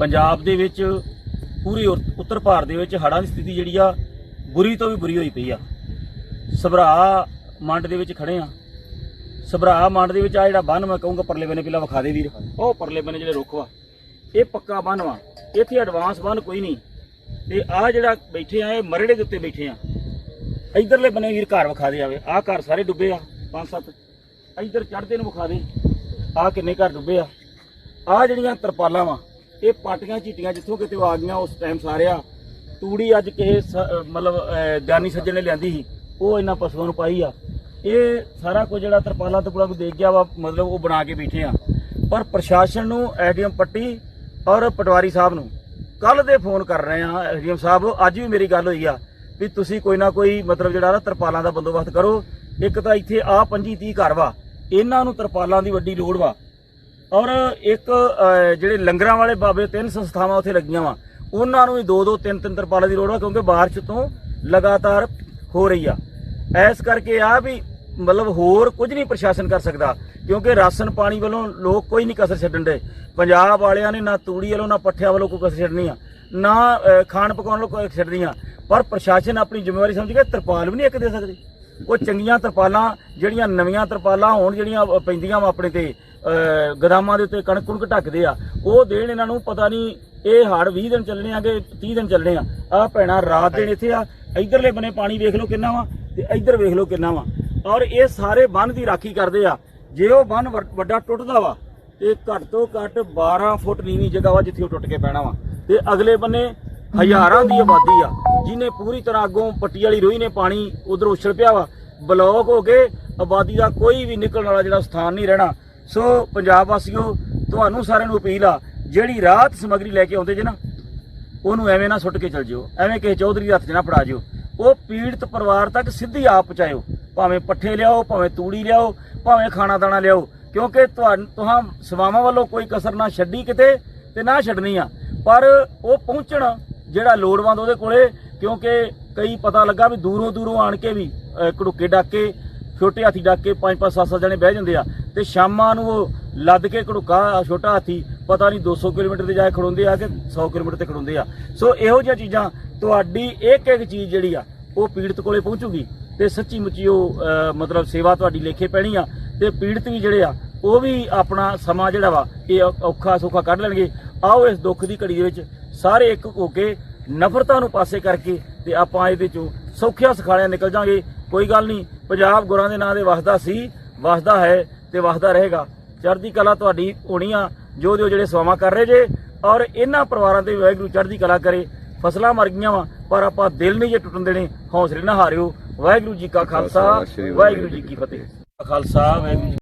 ਪੰਜਾਬ ਦੇ ਵਿੱਚ ਪੂਰੀ ਉਰ- ਉੱਤਰ ਭਾਰਤ ਦੇ ਵਿੱਚ ਹੜ੍ਹਾਂ ਦੀ ਸਥਿਤੀ ਜਿਹੜੀ ਆ, ਬੁਰੀ ਤੋਂ ਵੀ ਬੁਰੀ ਹੋਈ ਪਈ ਆ। ਸਭਰਾ ਮੰਡ ਦੇ ਵਿੱਚ ਖੜੇ ਆ। ਸਭਰਾ ਮੰਡ ਦੇ ਵਿੱਚ ਆ ਜਿਹੜਾ ਬੰਨ ਮੈਂ ਕਹੂੰਗਾ ਪਰਲੇ ਬੰਨੇ ਪਹਿਲਾਂ ਵਿਖਾ ਦੇ ਵੀਰ। ਉਹ ਪਰਲੇ ਬੰਨੇ ਜਿਹੜੇ ਰੁੱਖ ਵਾ, ਇਹ ਪੱਕਾ ਬੰਨ ਵਾ। ਇੱਥੇ ਐਡਵਾਂਸ ਬੰਨ ਕੋਈ ਨਹੀਂ। ਤੇ ਆ ਜਿਹੜਾ ਬੈਠੇ ਆ, ਇਹ ਮਰੜੇ ਦੇ ਉੱਤੇ ਬੈਠੇ ਆ। ਇਧਰਲੇ ਬੰਨੇ ਵੀਰ ਘਰ ਵਿਖਾ ਦੇ ਆਵੇ। ਆ ਘਰ ਸਾਰੇ ਡੁੱਬੇ ਆ, ਪੰਜ ਸੱਤ। ਇਧਰ ਚੜਦੇ ਨੂੰ ਵਿਖਾ ਦੇ। ਆ ਕਿੰਨੇ ਘਰ ਡੁੱਬੇ ਆ। ਆ ਜਿਹੜੀਆਂ ਤਰਪਾਲਾਂ ਵਾ ਇਹ ਪਾਟੀਆਂ ਚੀਟੀਆਂ ਜਿੱਥੋਂ ਕਿਤੇ ਆ ਗਈਆਂ ਉਸ ਟਾਈਮ ਸਾਰਿਆ ਤੂੜੀ ਅੱਜ ਕਿਸੇ ਸ- ਮਤਲਬ ਗਿਆਨੀ ਸੱਜਣ ਨੇ ਲਿਆਂਦੀ ਸੀ। ਉਹ ਇਹਨਾਂ ਪਸ਼ੂਆਂ ਨੂੰ ਪਾਈ ਆ। ਇਹ ਸਾਰਾ ਕੁਝ ਜਿਹੜਾ ਤਰਪਾਲਾਂ ਤਰਪਾਲਾਂ ਨੂੰ ਦੇਖ ਗਿਆ ਵਾ, ਮਤਲਬ ਉਹ ਬਣਾ ਕੇ ਬੈਠੇ ਆ। ਪਰ ਪ੍ਰਸ਼ਾਸਨ ਨੂੰ ਐਡੀਐਮ ਪੱਟੀ ਔਰ ਪਟਵਾਰੀ ਸਾਹਿਬ ਨੂੰ ਕੱਲ ਦੇ ਫੋਨ ਕਰ ਰਹੇ ਆ, ਐਡੀਐਮ ਸਾਹਿਬ, ਅੱਜ ਵੀ ਮੇਰੀ ਗੱਲ ਹੋਈ ਆ ਵੀ ਤੁਸੀਂ ਕੋਈ ਨਾ ਕੋਈ ਮਤਲਬ ਜਿਹੜਾ ਨਾ ਤਰਪਾਲਾਂ ਦਾ ਬੰਦੋਬਸਤ ਕਰੋ। ਇੱਕ ਤਾਂ ਇੱਥੇ ਆ 25 30 ਘਰ ਵਾ। ਇਹਨਾਂ ਨੂੰ ਤਰਪਾਲਾਂ ਦੀ ਵੱਡੀ ਲੋੜ ਵਾ। ਔਰ ਇੱਕ ਜਿਹੜੇ ਲੰਗਰਾਂ ਵਾਲੇ ਬਾਬੇ, ਤਿੰਨ ਸੰਸਥਾਵਾਂ ਉੱਥੇ ਲੱਗੀਆਂ ਵਾ। ਉਹਨਾਂ ਨੂੰ ਵੀ ਦੋ ਦੋ ਤਿੰਨ ਤਿੰਨ ਤਰਪਾਲਾਂ ਦੀ ਲੋੜ ਆ, ਕਿਉਂਕਿ ਬਾਰਿਸ਼ ਤੋਂ ਲਗਾਤਾਰ ਹੋ ਰਹੀ ਆ। ਐਸ ਕਰਕੇ ਆ ਵੀ ਮਤਲਬ ਹੋਰ ਕੁਝ ਨਹੀਂ ਪ੍ਰਸ਼ਾਸਨ ਕਰ ਸਕਦਾ, ਕਿਉਂਕਿ ਰਾਸ਼ਨ ਪਾਣੀ ਵੱਲੋਂ ਲੋਕ ਕੋਈ ਨਹੀਂ ਕਸਰ ਛੱਡਣ ਦੇ। ਪੰਜਾਬ ਵਾਲਿਆਂ ਨੇ ਨਾ ਤੂੜੀ ਵੱਲੋਂ, ਨਾ ਪੱਠਿਆਂ ਵੱਲੋਂ ਕੋਈ ਕਸਰ ਛੱਡਣੀ ਆ, ਨਾ ਖਾਣ ਪਕਾਉਣ ਵੱਲੋਂ ਕੋਈ ਛੱਡਣੀ ਆ। ਪਰ ਪ੍ਰਸ਼ਾਸਨ ਆਪਣੀ ਜ਼ਿੰਮੇਵਾਰੀ ਸਮਝ ਕੇ ਤਰਪਾਲ ਵੀ ਨਹੀਂ ਇੱਕ ਦੇ ਸਕਦੇ। ਉਹ ਚੰਗੀਆਂ ਤਰਪਾਲਾਂ ਜਿਹੜੀਆਂ ਨਵੀਆਂ ਤਰਪਾਲਾਂ ਹੋਣ ਜਿਹੜੀਆਂ ਪੈਂਦੀਆਂ ਵਾ ਆਪਣੇ ਤੇ ਅਹ, ਗਦਾਮਾਂ ਦੇ ਉੱਤੇ ਕਣਕ ਕੁਣਕ ਢੱਕਦੇ ਆ ਉਹ ਦੇਣ ਇਹਨਾਂ ਨੂੰ ਪਤਾ ਨਹੀਂ ਇਹ ਹੜ 20 ਦਿਨ ਚੱਲਣੇ ਆ ਕਿ 30 ਦਿਨ ਚੱਲਣੇ ਆ। ਆ ਭੈਣਾ ਰਾਤ ਦਿਨ ਇੱਥੇ ਆ ਇਧਰਲੇ ਬਨੇ ਪਾਣੀ ਵੇਖ ਲਓ ਕਿੰਨਾ ਵਾ ਤੇ ਇੱਧਰ ਵੇਖ ਲਓ ਕਿੰਨਾ ਵਾ। ਔਰ ਇਹ ਸਾਰੇ ਬੰਨ ਦੀ ਰਾਖੀ ਕਰਦੇ ਆ। ਜੇ ਉਹ ਬੰਨ ਵੱਡਾ ਟੁੱਟਦਾ ਵਾ ਤੇ ਘੱਟ ਤੋਂ ਘੱਟ 12 ਫੁੱਟ ਨੀਵੀਂ ਜਗ੍ਹਾ ਵਾ ਜਿੱਥੇ ਉਹ ਟੁੱਟ ਕੇ ਪੈਣਾ ਵਾ। ਤੇ ਅਗਲੇ ਬੰਨੇ ਹਜ਼ਾਰਾਂ ਦੀ ਆਬਾਦੀ ਆ, ਜਿਹਨੇ ਪੂਰੀ ਤਰ੍ਹਾਂ ਅੱਗੋਂ ਪੱਟੀ ਵਾਲੀ ਰੋਈ ਨੇ ਪਾਣੀ, ਉਧਰ ਉਛਲ ਪਿਆ ਵਾ, ਬਲੌਕ ਹੋ ਕੇ ਆਬਾਦੀ ਦਾ ਕੋਈ ਵੀ ਨਿਕਲਣ ਵਾਲਾ ਜਿਹੜਾ ਸਥਾਨ ਨਹੀਂ ਰਹਿਣਾ। ਸੋ ਪੰਜਾਬ ਵਾਸੀਓ, ਤੁਹਾਨੂੰ ਸਾਰਿਆਂ ਨੂੰ ਅਪੀਲ ਆ, ਜਿਹੜੀ ਰਾਤ ਸਮਗਰੀ ਲੈ ਕੇ ਆਉਂਦੇ ਜੇ ਨਾ, ਉਹਨੂੰ ਐਵੇਂ ਨਾ ਸੁੱਟ ਕੇ ਚਲ ਜਿਓ, ਐਵੇਂ ਕਿਸੇ ਚੌਧਰੀ ਦੇ ਹੱਥ 'ਚ ਨਾ ਫੜਾ ਜਿਓ। ਉਹ ਪੀੜਤ ਪਰਿਵਾਰ ਤੱਕ ਸਿੱਧੀ ਆਪ ਪਹੁੰਚਾਇਓ, ਭਾਵੇਂ ਪੱਠੇ ਲਿਆਓ, ਭਾਵੇਂ ਤੂੜੀ ਲਿਆਓ, ਭਾਵੇਂ ਖਾਣਾ ਦਾਣਾ ਲਿਆਓ, ਕਿਉਂਕਿ ਤੁਹਾਨੂੰ, ਤੁਹਾਂ ਸਵਾਵਾਂ ਵੱਲੋਂ ਕੋਈ ਕਸਰ ਨਾ ਛੱਡੀ ਕਿਤੇ ਤੇ ਨਾ ਛੱਡਣੀ ਆ। ਪਰ ਉਹ ਪਹੁੰਚਣ ਜਿਹੜਾ ਲੋੜਵੰਦ ਉਹਦੇ ਕੋਲੇ ਕਿਉਂਕਿ ਕਈ ਪਤਾ ਲੱਗਾ ਵੀ ਦੂਰੋਂ ਦੂਰੋਂ ਆਣ ਕੇ ਵੀ ਅਹ, ਘੜੁੱਕੇ ਡਾਕੇ ਛੋਟੇ ਹਾਥੀ ਡੱਕ ਕੇ ਪੰਜ ਪੰਜ ਸੱਤ ਸੱਤ ਜਣੇ ਬਹਿ ਜਾਂਦੇ ਆ। ਤੇ ਸ਼ਾਮਾਂ ਨੂੰ ਉਹ ਲੱਦ ਕੇ ਘੜੁੱਕਾ ਛੋਟਾ ਹਾਥੀ ਪਤਾ ਨਹੀਂ 200 ਕਿਲੋਮੀਟਰ ਤੇ ਜਾ ਕੇ ਖੜੋਂਦੇ ਆ ਕਿ 100 ਕਿਲੋਮੀਟਰ ਤੇ ਖੜੋਂਦੇ ਆ। ਸੋ ਇਹੋ ਜਿਹੀਆਂ ਚੀਜ਼ਾਂ ਤੁਹਾਡੀ ਇੱਕ ਇੱਕ ਚੀਜ਼ ਜਿਹੜੀ ਆ ਉਹ ਪੀੜਤ ਕੋਲੇ ਪਹੁੰਚੂਗੀ। ਤੇ ਸੱਚੀ ਮੁੱਚੀ ਉਹ ਮਤਲਬ ਸੇਵਾ ਤੁਹਾਡੀ ਲੇਖੇ ਪੈਣੀ ਆ। ਤੇ ਪੀੜਤ ਵੀ ਜਿਹੜੇ ਆ ਉਹ ਵੀ ਆਪਣਾ ਸਮਾਂ ਜਿਹੜਾ ਵਾ ਇਹ ਔਖਾ ਸੌਖਾ ਕੱਢ ਲੈਣਗੇ। ਆਓ ਇਸ ਦੁੱਖ ਦੀ ਘੜੀ ਦੇ ਵਿੱਚ ਸਾਰੇ ਇੱਕ ਹੋ ਕੇ ਨਫ਼ਰਤਾਂ ਨੂੰ ਪਾਸੇ ਕਰਕੇ ਤੇ ਆਪਾਂ ਇਹਦੇ ਚੋਂ ਸੌਖਿਆ ਸਖਾਲਿਆਂ ਨਿਕਲ ਜਾਾਂਗੇ। ਕੋਈ ਗੱਲ ਨਹੀਂ ਪੰਜਾਬ ਗੁਰਾਂ ਦੇ ਨਾਂ ਦੇ ਵਸਦਾ ਸੀ ਵਸਦਾ ਹੈ ਤੇ ਵਸਦਾ ਰਹੇਗਾ। ਚੜ੍ਹਦੀ ਕਲਾ ਤੁਹਾਡੀ ਹੋਣੀ ਆ ਜੋ ਜੋ ਜਿਹੜੇ ਸਵਾਮਾ ਕਰ ਰਹੇ ਜੇ ਔਰ ਇਹਨਾਂ ਪਰਿਵਾਰਾਂ ਤੇ ਵਾਹਿਗੁਰੂ ਚੜ੍ਹਦੀ ਕਲਾ ਕਰੇ। ਫਸਲਾਂ ਮਰ ਗਈਆਂ ਵਾ ਪਰ ਆਪਾਂ ਦਿਲ ਨਹੀਂ ਜੇ ਟੁੱਟਣ ਦੇਣੇ। ਹੌਸਲੇ ਨਾ ਹਾਰਿਓ। ਵਾਹਿਗੁਰੂ ਜੀ ਕਾ ਖਾਲਸਾ ਵਾਹਿਗੁਰੂ ਜੀ ਕੀ ਫਤਿਹ। ਖਾਲਸਾ ਵਾਹਿਗੁਰੂ